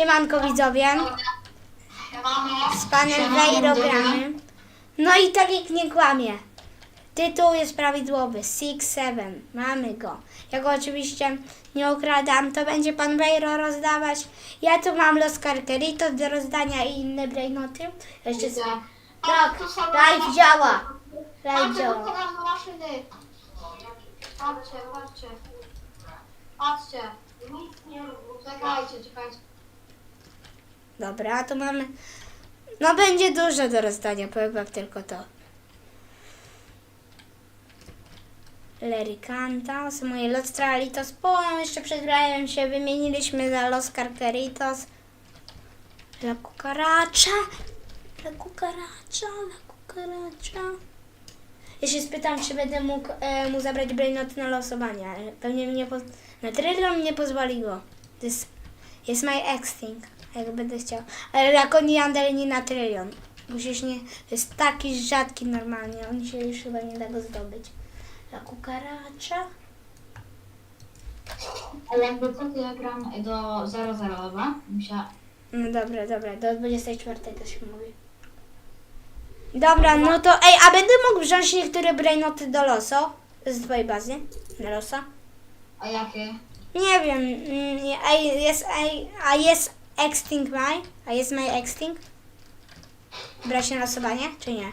Siemanko widzowie, z panem Wejro gramy. No i tak jak nie kłamie. Tytuł jest prawidłowy, Six Seven. Mamy go. Ja go oczywiście nie ukradam, to będzie pan Wejro rozdawać. Ja tu mam Los Carqueritos do rozdania i inne brainoty. Jeszcze Widzę. Tak, live działa. Live Patrzcie, działa. Patrzcie, patrzcie. Patrzcie. Czekajcie, czekajcie. Dobra, to mamy. No będzie dużo do rozdania, powiem wam tylko to. Lericantos, moje Los Tralitos, po jeszcze przed się wymieniliśmy za Los Carqueritos. La cucaracha, la cucaracha, la cucaracha. Ja się spytam, czy będę mógł e, mu zabrać brainoty na losowanie, ale pewnie mnie na trylion nie pozwoli go. Jest, jest my extinct, jak będę chciał. Ale nie na trylion. Musisz nie... To jest taki rzadki normalnie, on się już chyba nie da go zdobyć. La cucaracha. Ale jakby co, to ja gram do 00, dobra? Musia... No dobra, dobra, do 24 to się mówi. Dobra, no to ej, a będę mógł wziąć niektóre brainoty do loso? Z twojej bazy? Na losa? A jakie? Nie wiem, mm, a jest, a, a jest Extinct My? A jest My Extinct? Brać na losowanie, czy nie?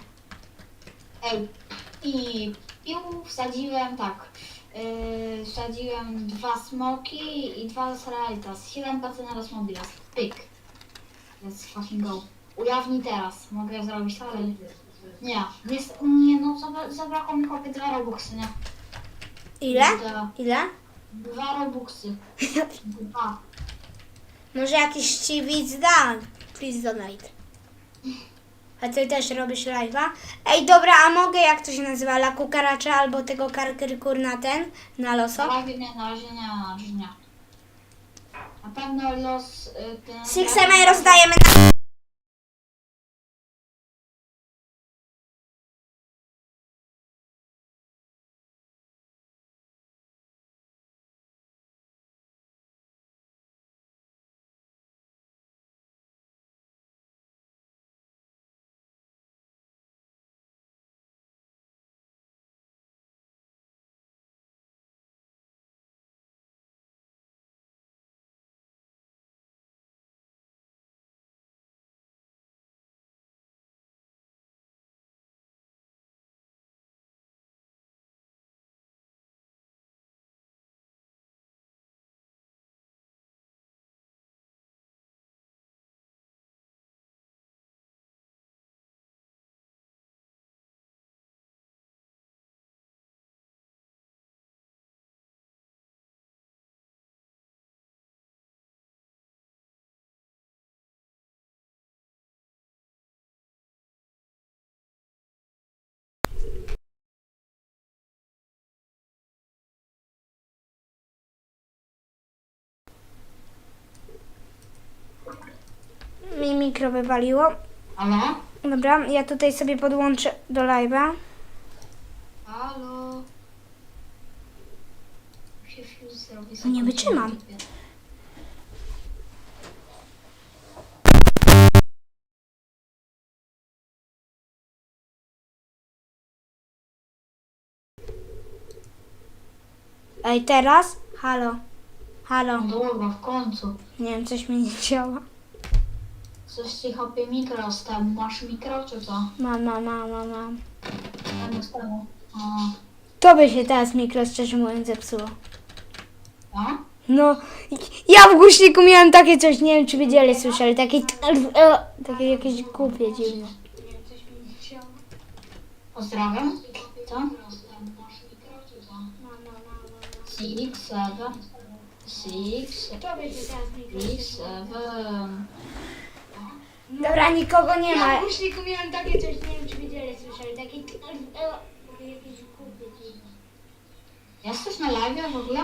Ej. I pił wsadziłem tak. Yy, wsadziłem dwa smoki i dwa seralitas. 7 PC na Rosmobilas. Pyk. Let's fucking go. Ujawnij teraz. Mogę zrobić to, ale... Nie. Jest, nie no, zabra- zabrakło mi chłopie dwa robuxy, nie? Ile? Ile? dwa robuxy. Dwa. Może jakiś ci widz da? Please donate. A ty też robisz live'a? Ej, dobra, a mogę, jak to się nazywa, la cucaracha albo tego karkyrykur na ten, na Na loso? razie nie, na razie nie, na razie nie. Na pewno los... Y, ten... Sixemej rozdajemy na... mikro wywaliło. Halo? Dobra, ja tutaj sobie podłączę do live'a. Halo? Się fuse zrobi nie wytrzymam. Ej, teraz? Halo. Halo. No dobra, w końcu. Nie wiem, coś mi nie działa. Coś ci chopie mikro z temu. Masz mikro czy co? Mam, mam, mam, mam, mam. Temu z temu. A, To by się teraz mikro, szczerze mówiąc, zepsuło. a? No, ja w głośniku miałem takie coś, nie wiem czy widzieli, słyszeli, takie, takie jakieś głupie, dziwne. Pozdrawiam. Co? Six, seven, six, six, seven. Dobra, nikogo nie Ja ma. w głośniku miałem takie coś, nie wiem czy widzieli, słyszeli, takie, jakieś głupie, dziwne. Jesteś na live w ogóle?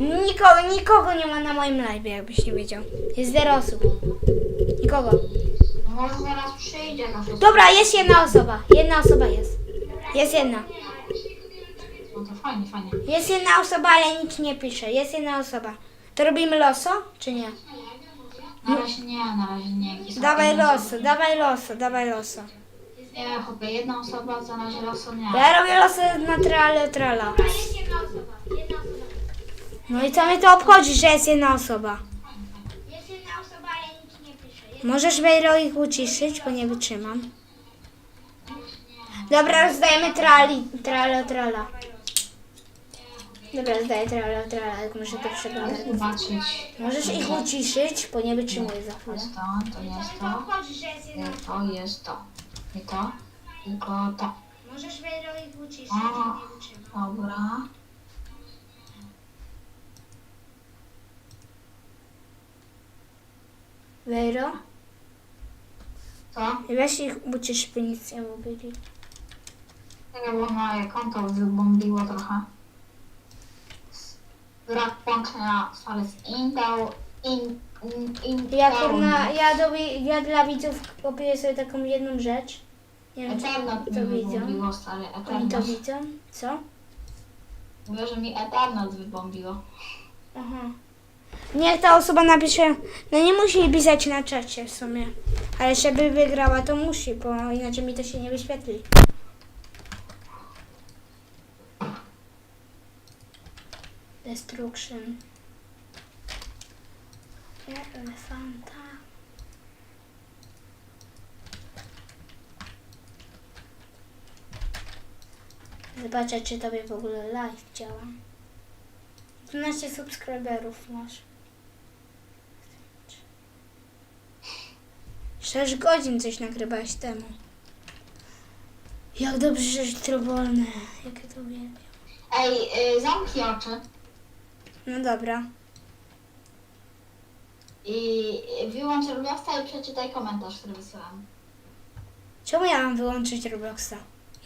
Nikogo, nikogo nie ma na moim live, jakbyś nie wiedział. Jest zero osób. Nikogo. No może zaraz przyjdzie na wszystko. Dobra, jest jedna osoba. Jedna osoba jest. Jest jedna. No to fajnie, fajnie. Jest jedna osoba, ale nic nie pisze. Jest jedna osoba. To robimy loso, czy nie? Na razie nie, na razie nie. Dawaj jedna loso, osoba. dawaj loso, dawaj loso. Nie, chłopie, jedna osoba, to na razie losu nie. Ja robię losy na trale trala. A jest jedna osoba. Jedna osoba. No i co mnie to obchodzi, że jest jedna osoba? Jest jedna osoba, ale nic nie pisze. Jest... Możesz Wejro ich uciszyć, bo nie wytrzymam. Dobra, rozdajemy trali, trala trala. Dobra, rozdaję trala trala, jak muszę to przeglądać. Zobaczyć. Możesz ich uciszyć, bo nie wytrzymuję za chwilę. Jest to, to jest To to. że jest jedna Nie, to jest to. Nie to, tylko to. Możesz Wejro ich uciszyć, nie. Dobra. Wejro, Co? weź ich ucisz, by nic nie mówili. Nie, bo moje konto wybombiło trochę. Brak połączenia z Intel. In, in, in, Ja, kurna, ja, do, ja dla widzów kopiuję sobie taką jedną rzecz. Nie wiem, czy Eternat to mi widzą. wybombiło, stary. Oni to widzą? Co? Mówię, że mi Eternat wybombiło. Aha. Niech ta osoba napisze, no nie musi pisać na czacie w sumie, ale żeby wygrała to musi, bo inaczej mi to się nie wyświetli. Destruction. Elefanta. Zobaczę, czy tobie w ogóle live działa. 12 subskryberów masz. 6 godzin coś nagrywałeś temu. Jak dobrze, że jutro wolne. Jakie to uwielbiam. Ej, y, zamknij oczy. No dobra. I wyłącz Robloxa i przeczytaj komentarz, który wysłałam. Czemu ja mam wyłączyć Robloxa?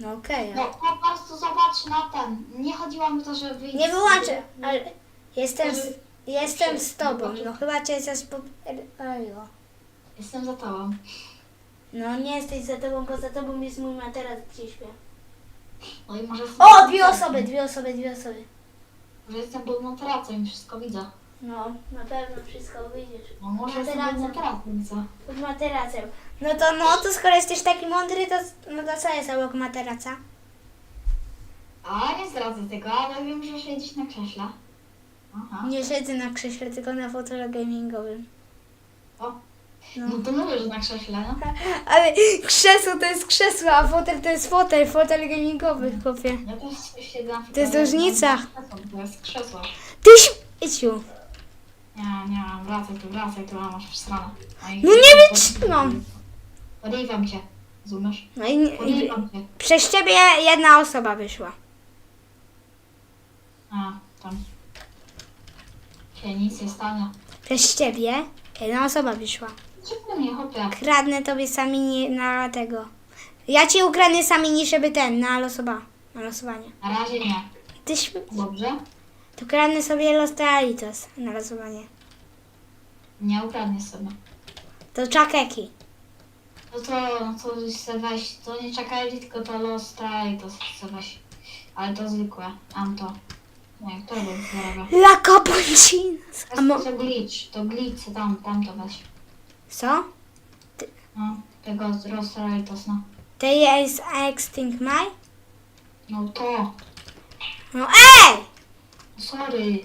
No okej. No po prostu zobacz na ten. Nie chodziło mi o to, że wyjść. Nie wyłączę, ale jestem z, jestem z tobą. No chyba cię zaś po... Ejło. Jestem za tobą. No nie jesteś za tobą, bo za tobą jest mój materac gdzie śpię. No i może O, dwie osoby, dwie osoby, dwie osoby. Jestem pod materacą i wszystko widzę. No, na pewno wszystko wyjdziesz. No może jestem Materacem. widzę. Pod materacem. No to no, to skoro jesteś taki mądry, to no to co jest obok materaca? A nie zdradzę tego, ale wiem, że siedzisz na krześle. Aha. Nie siedzę na krześle, tylko na fotelu gamingowym. O. No. No to mówię, że na krześle, no. Ale krzesło to jest krzesło, a fotel to jest fotel, fotel gamingowy, chłopie. Ja też siedzę na To jest różnica. To jest krzesło. Ty śmieciu! Nie, nie, wracaj tu, wracaj tu, a masz w stronę. No nie wytrzymam. Podejwam cię. Rozumiesz? No i, i Podejwam cię. przez ciebie jedna osoba wyszła. A, tam. Się nic nie stanie. Przez ciebie jedna osoba wyszła. Kradnę tobie sami nie, na tego. Ja ci ukradnę sami nie żeby ten, na losowa, na losowanie. Na razie nie. Ty śm- Dobrze? to kradnę sobie Los Realitos na losowanie. Nie ukradniesz sobie. To czakeki. No to, no to chcę weź, to nie czekaj, tylko to los i to chcę weź. Ale to zwykłe, mam to. Nie, to jest zdrowe. La Cappuccino. A mo- To glitch, to glitch, tam, tam to weź. Co? No, tego Rostralitos, no. To jest Extinct My? No to, No ej! sorry.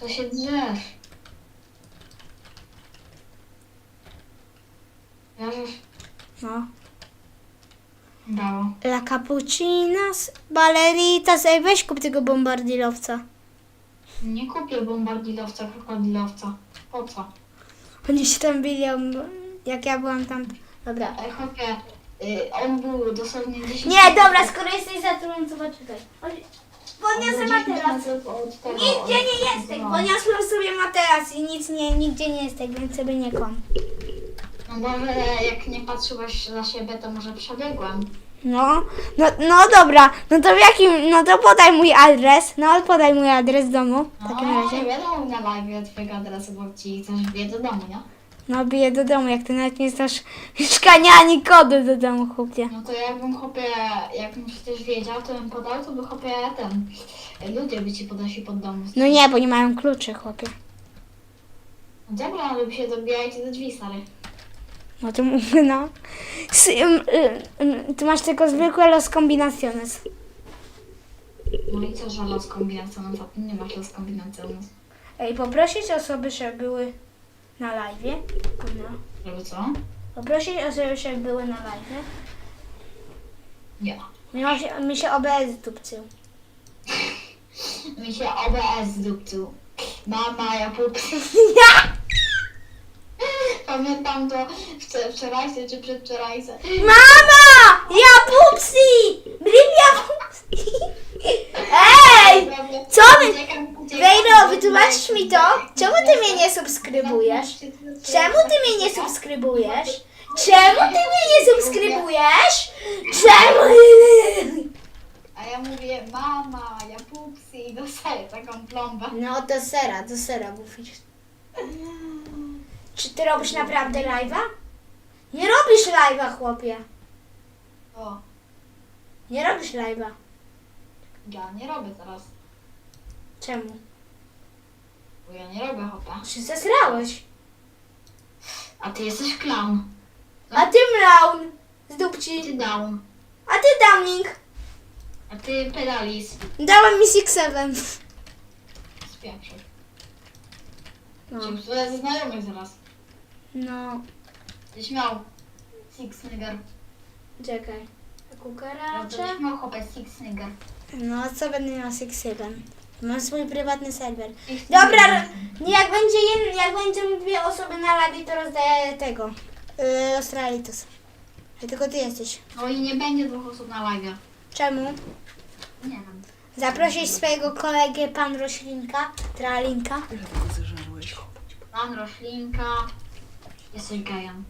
Co się drzesz? Wierzysz? No. Brawo. La Cappuccinos, Balleritas. Ej, weź kup tego bombardilowca. Nie kupię bombardilowca, krokodilowca. Po co? Oni się tam bili, jak ja byłam tam. Dobra. Ej, chłopie, y, on był dosłownie 10 Nie, dobra, skoro jesteś zatrułem, to poczekaj. Chodź. Podniosę materac. Nigdzie nie jesteś, podniosłem sobie materac i nic nie, nigdzie nie jesteś, więc sobie nie kom. No może jak nie patrzyłeś za siebie, to może przebiegłem. No, no, no dobra, no to w jakim, no to podaj mój adres, no podaj mój adres domu w takim No, razie. nie wiadomo na live twojego adresu, bo ci coś wie do domu, nie? No biję do domu, jak ty nawet nie znasz mieszkania ani kodu do domu, chłopie. No to jakbym chłopie, jakbym przecież wiedział, to bym podał, to by chłopie ten, ludzie by ci podeszli pod dom. No nie, bo nie mają kluczy, chłopie. Dobra, ale wy się dobijajcie do drzwi, stary. No to mówię, no. S- y, ym, Ty masz tylko zwykłe los combinaciones. No i co, że los kombinacyjny? To ty nie masz los kombinacyjny. Ej, poprosić osoby, żeby były na live. No. Żeby co? Poprosić osoby, żeby były na live. Nie. Mi się, mi się OBS zdupcył. Mi się OBS zdupcył. Mama, ja pups. Pamiętam to wcze- wczorajsze czy przedwczorajsze. Mama! Ja pupsi! Brivia pupsi! Ej! Co wy- Wejro, wytłumaczysz mi to? Czemu ty mnie nie subskrybujesz? Czemu ty mnie nie subskrybujesz? Czemu ty mnie nie subskrybujesz? Czemu? A ja mówię, mama, ja pupsi i dostaję taką plombę. No do sera, do sera mówisz. Czy ty robisz naprawdę live'a? Nie robisz live'a, chłopie. O, Nie robisz live'a. ja nie robię teraz. Czemu? Bo ja nie robię hopa. Czy zesrałeś? A ty jesteś clown. A ty mlaun z dupci. Ty down. A ty downing. A ty pedalis. Dałem mi six seven. Z pierwszych. No. Cię no. ze znajomych zaraz. No, Ty śmiał. Six nigger. czekaj. Ja to Kukaracza. śmiał six nigger. No, co będę miał six seven? Mam swój prywatny serwer. Dobra, nie, jak będzie jeden, jak będą dwie osoby na live, to rozdaję tego. Yy, Australitos. A tylko ty jesteś. No i nie będzie dwóch osób na live. Czemu? Nie wiem. Zaprosić swojego kolegę, pan Roślinka, Tralinka. Ile tego zeżarłeś? Pan roślinka. Jesteś gejem.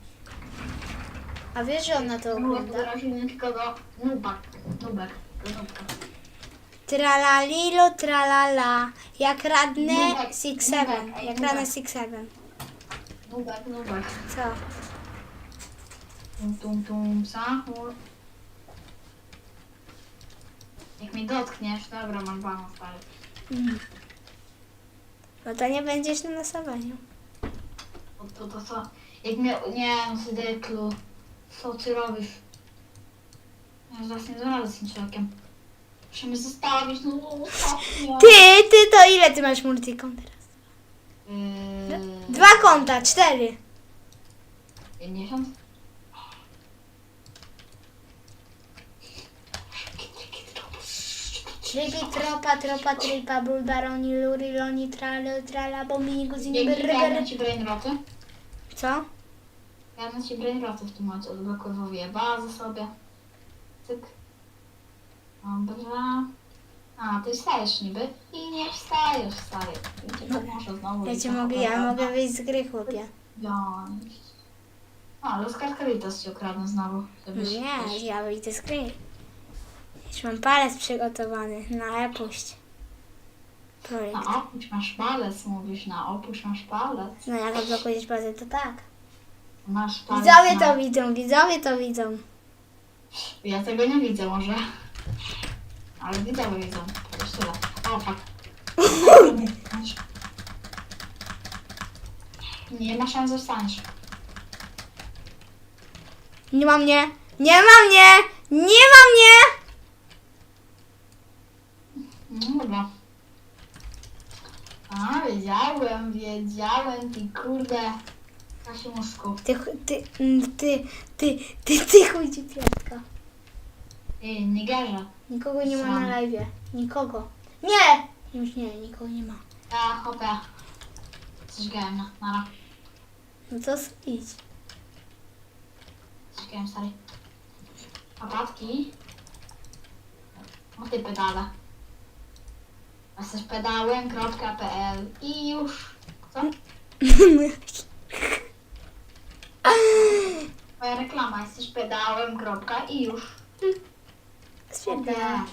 A wiesz, że on na to Nie do ogląda? rośliny, tylko do nubek. Nubek. Nubka. Tralalilo, tralala. Jak radnę Nubek, six nubek, seven. ej, Jak nubek. radnę six seven. Nubek, nubek. Co? Tum, tum, tum, sahur. Jak mi dotkniesz, dobra, mam bana stary. Mm. No to nie będziesz na losowaniu. To, to, to co? Jak mnie, nie, Sydyklu. Co ty robisz? Ja zaraz nie zaradzę z tym człowiekiem. Muszę mnie zostawić, no ostatnio. Ty, ty to ile ty masz multikon teraz? Yy, Dwa konta, cztery. 50? Tripi, tropa, tropa, tripa, bulbaroni, luri, loni, tralo, trala, bombini, guzini, Dzięki, berber. garnę ci brainroty. Co? Garnę ci brainroty w tym momencie, odblokowuję bazę sobie. Cyk. Dobra. A, ty wstajesz niby. I nie wstajesz, stary. Ja cię znowu. Ja cię to mogę, ja opowiadam. mogę wyjść z gry, chłopie. Wziąć. A, Los Carcaritas ci okradnę znowu. żebyś- Nie, ja wyjdę z gry. Już mam palec przygotowany, na puść. Projekt. Na opuść masz palec, mówisz, na opuść masz palec. No jak odblokujesz bazę, to tak. Masz palec Widzowie na... to widzą, widzowie to widzą. Ja tego nie widzę może. Ale widzowie widzą. Jeszcze tyle. O, fuck. Nie ma szans, że wstaniesz. Nie ma mnie! Nie ma mnie! Nie ma mnie! No dobra. A, wiedziałem, wiedziałem, ty kurde. Kasiuszku. Ty, ch- ty, mm, ty, ty, ty, ty chuj ci piątka. Ty, Nigerze. Nikogo nie ma Sam. na live. Nikogo. Nie! Już nie, nikogo nie ma. Ja, hopę. Coś grałem, no. Nara. No to s- idź. Coś grałem, stary. Apatki. O ty pedale. Jesteś pedałem.pl i już. Co? Twoja reklama. Jesteś pedałem. kropka I już. Stwierdzam.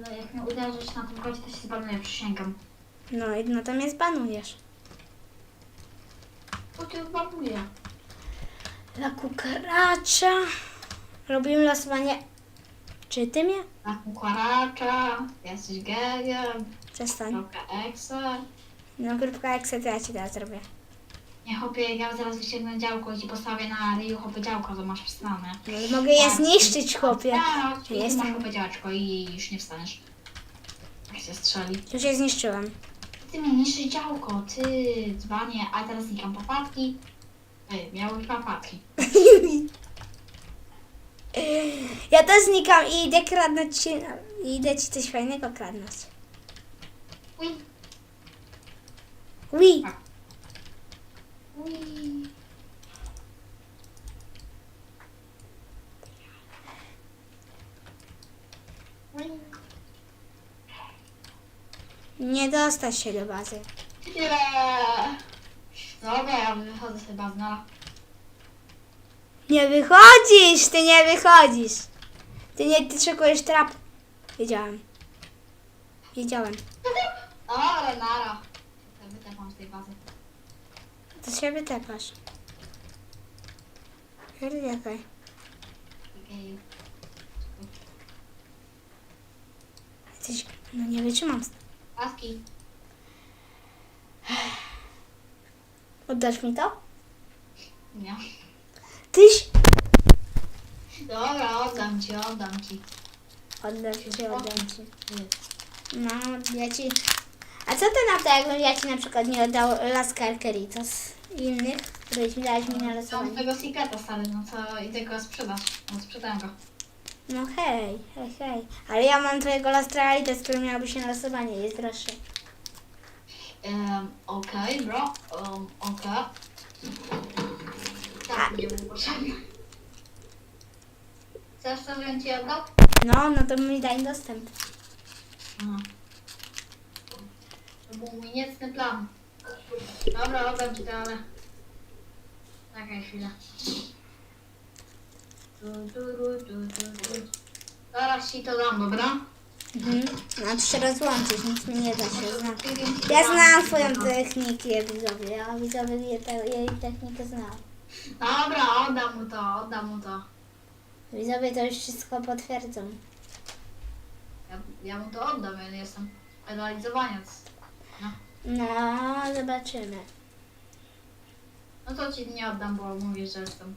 No, Jak mnie uderzysz na tym kocie, to się zbanuję, przysięgam. No i no to mnie zbanujesz. To cię zbanuję. La kukaracza. Robimy losowanie. Czy ty mnie? Na kukaracza, jesteś gejem, Przestań. kropka exe. No krótka jak to ja ci teraz zrobię. Nie, chłopie, ja zaraz wyciągnę działko i ci postawię na ryju chłopie działko, to masz wstane. No, mogę je zniszczyć, chłopie. Tak, i ty Jestem. masz chłopie działeczko i już nie wstaniesz. Jak się strzeli. Już je zniszczyłam. Ty mi niszczy działko, ty dzbanie, a teraz znikam papatki. Ej, miały papatki. Ja też znikam i idę kradnąć ci, i idę ci coś fajnego kradnąć. Ui. Uj. nie dostać się do bazy. Nie. Dobra, ja wychodzę sobie bazna. Nie wychodzisz, ty nie wychodzisz. Ty nie, ty szykujesz trap. Wiedziałem. Wiedziałem. Dobra, nara. Wytepam z tej bazy. To się wytepasz. Czekaj. Geju. Jesteś, no nie wytrzymam. Paski. Oddasz mi to? Nie. Tyś. Dobra, oddam ci, oddam ci. Oddasz ci, oddam ci. No, ja ci... A co ty na to, jakbym ja ci na przykład nie oddał Las Calceritos i innych, których mi dałeś mi na Mam losowanie? tego secreta stary, no co i tego sprzedasz. No sprzedałem go. No hej, hej, hej. Ale ja mam twojego Lastralitos, który miałby się na losowanie, jest droższy. Um, Okej, bro. Um, Okej. Tak, nie był potrzebny. Chcesz żebym ci oddał? No, no to mi daj dostęp. Aha. To był mój niecny plan. Dobra, oddam ci to, ale... Czekaj chwilę. Tu, tu, tu, tu, tu, tu. Zaraz ci to dam, dobra? Mhm. No się rozłączyć, nic mi nie da się znam. Ja znam twoją technikę, widzowie. Ja widzowie jej, te, jej technikę znam. Dobra, oddam mu to, oddam mu to. Widzowie to już wszystko potwierdzą. Ja, ja mu to oddam, ja nie jestem penalizowaniec. No. No, zobaczymy. no to ci nie oddam, bo mówisz, że jestem.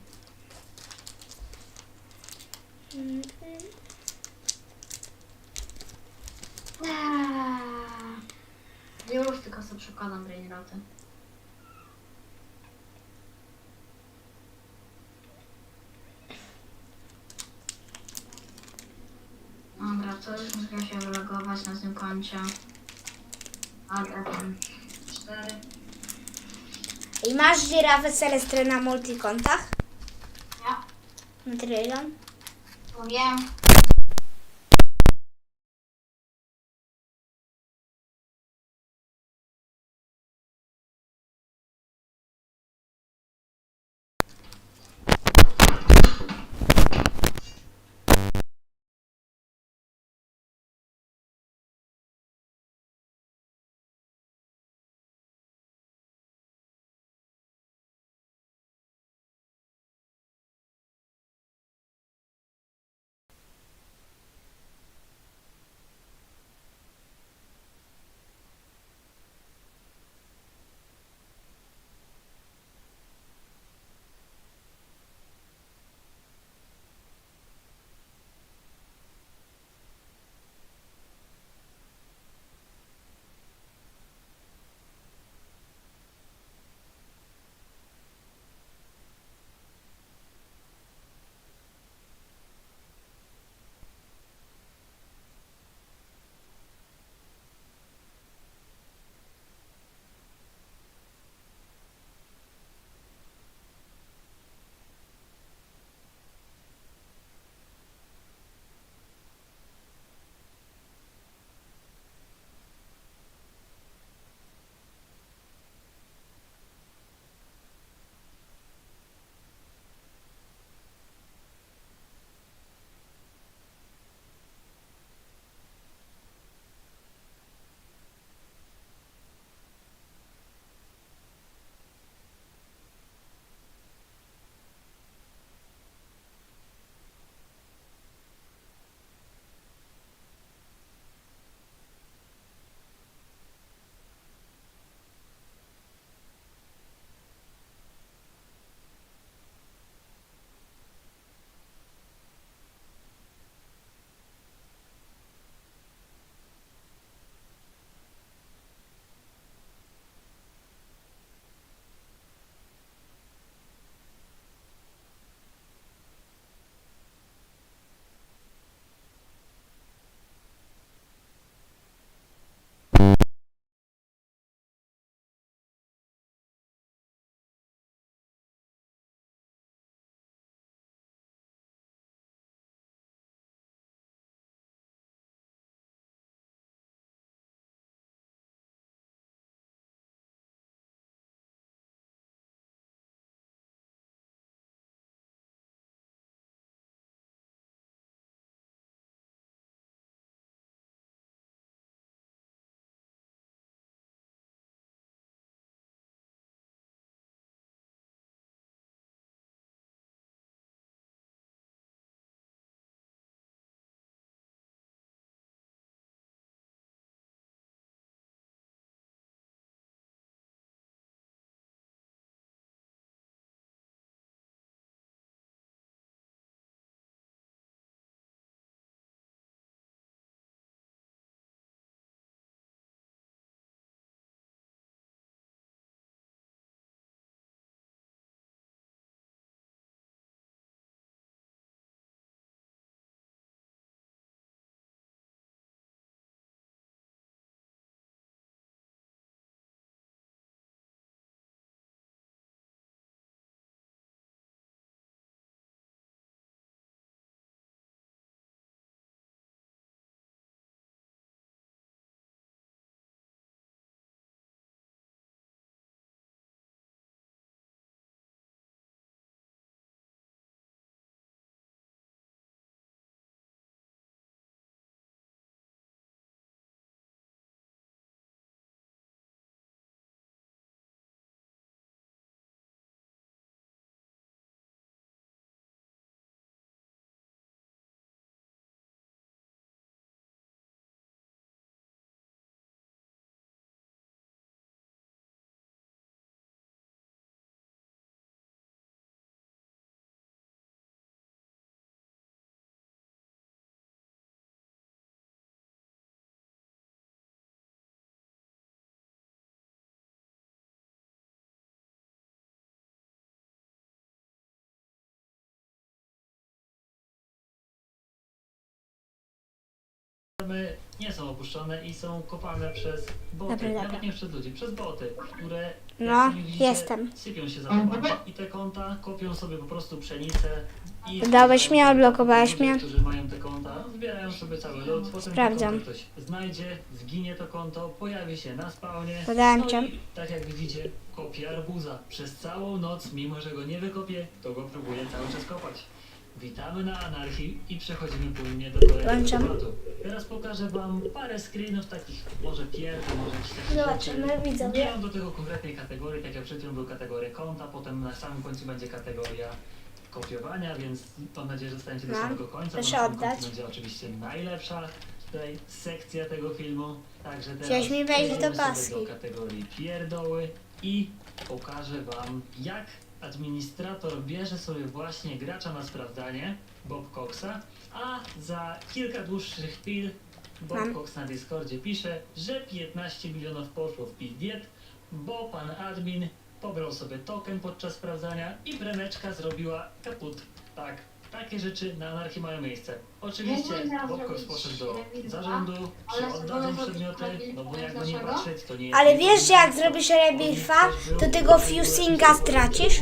Mhm. Już tylko sobie przekładam brainroty. Dobra, to już muszę się wylogować na tym koncie. Ad FM 4. I masz żirafę Celestry na multikontach? Ja, trylion? to wiem. Farmy nie są opuszczone i są kopane przez boty, Dobra, dobra. nawet nie przez ludzi, przez boty, które jak No, sami widzicie, jestem. sypią się za domami i te konta kopią sobie po prostu pszenicę i Dałeś mnie, odblokowałeś ludzie, mnie. którzy mają te konta, zbierają sobie cały lód, potem Sprawdzam. te konto ktoś znajdzie, zginie to konto, pojawi się na spawnie, Podałem no cię. i tak jak widzicie, kopie arbuza przez całą noc, mimo że go nie wykopie, to go próbuje cały czas kopać. Witamy na anarchii i przechodzimy płynnie do kolejnego Włączam. tematu. Teraz pokażę wam parę screenów takich, może pierwszych, może takich Zobaczymy, widzowie. Nie mam do tego konkretnej kategorii, tak jak przed chwilą był kategoria konta, potem na samym końcu będzie kategoria kopiowania, więc mam nadzieję, że zostaniecie do Mam. samego końca. bo Proszę na samym oddać. końcu będzie oczywiście najlepsza tutaj sekcja tego filmu. Także teraz Chciałeś mi wejść do przejdziemy sobie paski. do kategorii pierdoły i pokażę wam jak administrator bierze sobie właśnie gracza na sprawdzanie, Bob Coxa, a za kilka dłuższych chwil Bob Mam. Cox na Discordzie pisze, że 15 milionów poszło w pizdiet, bo pan admin pobrał sobie token podczas sprawdzania i bremeczka zrobiła kaput. Tak, takie rzeczy na anarchii mają miejsce. Oczywiście Mógłbym teraz Bob Cox zrobić poszedł do zarządu, ale czy oddadzą przedmioty, no bo wiesz jakby nie patrzeć, to nie jest... Ale wiesz, że jak zrobisz rebirfa, to tego fusinga stracisz?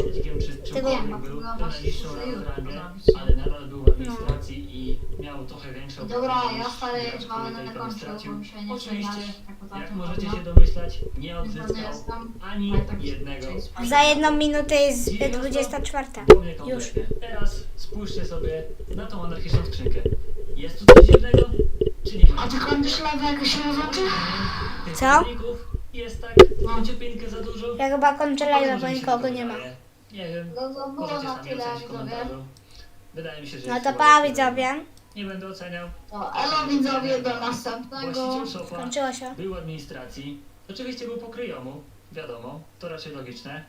Tego- Tego był na rangę, ale nadal był w administracji i miał trochę większą Dobra, ja stary już tej na końcu, bo mi się nie Oczywiście, przegrać, tak jak możecie dobra. się domyślać, nie odzyskał ani tak jednego. Za jedną minutę jest 24. Było mnie Już. kompletnie. Teraz spójrzcie sobie na tą anarchiczną skrzynkę. Jest tu coś dziwnego? Czy nie ma? A ty kończysz lewe jakoś roboty? Tych Co? skrzynników Jest tak ciupinkę za dużo. Ja chyba kończę Może bo mi się nikogo nie ma. wydaje. Nie wiem. No to było Możecie na sami tyle, ocenić w widzowie. komentarzu. Wydaje mi się, że No jest to chyba pa tyle. widzowie. Nie będę oceniał. To elo widzowie, do następnego. Właściciel szopa Skończyło się. był w administracji. Oczywiście był pokryjomu, wiadomo, to raczej logiczne.